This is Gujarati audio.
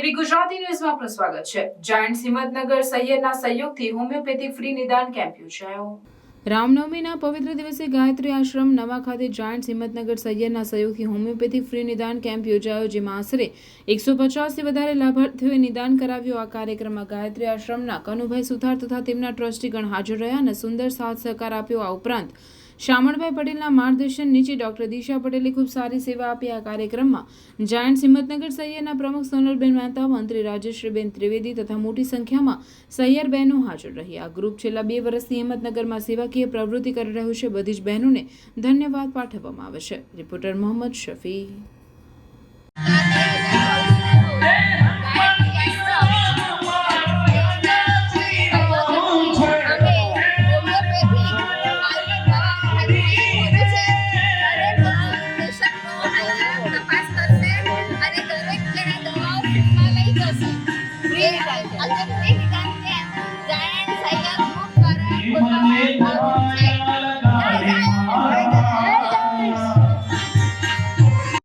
ફ્રી ગુજરાતી ન્યૂઝમાં આપનું સ્વાગત છે. જાયન્ટ હિંમતનગર સૈયદના સહયોગથી હોમિયોપેથી ફ્રી નિદાન કેમ્પ યોજાયો. રામનવમીના પવિત્ર દિવસે ગાયત્રી આશ્રમ નવા ખાતે જાયન્ટ હિંમતનગર સૈયદના સહયોગથી હોમિયોપેથિક ફ્રી નિદાન કેમ્પ યોજાયો, જેમાં આશરે એકસો પચાસથી વધારે લાભાર્થીઓએ નિદાન કરાવ્યું. આ કાર્યક્રમમાં ગાયત્રી આશ્રમના કનુભાઈ સુથાર તથા તેમના ટ્રસ્ટીગણ હાજર રહ્યા અને સુંદર સાથ સહકાર આપ્યો. આ ઉપરાંત શામળભાઈ પટેલના માર્ગદર્શન નીચે ડોક્ટર દિશા પટેલે ખૂબ સારી સેવા આપી આ કાર્યક્રમમાં. જાયન્ટ હિંમતનગર સૈયરના પ્રમુખ સોનલબેન મહેતા, મંત્રી રાજેશ્રીબેન ત્રિવેદી તથા મોટી સંખ્યામાં સૈયર બહેનો હાજર રહી આ ગ્રુપ છેલ્લા બે વર્ષથી હિંમતનગરમાં સેવાકીય પ્રવૃત્તિ કરી રહ્યું છે. બધી જ બહેનોને ધન્યવાદ પાઠવવામાં આવે છે. રિપોર્ટર મોહમ્મદ શફી. です。フリーみたい。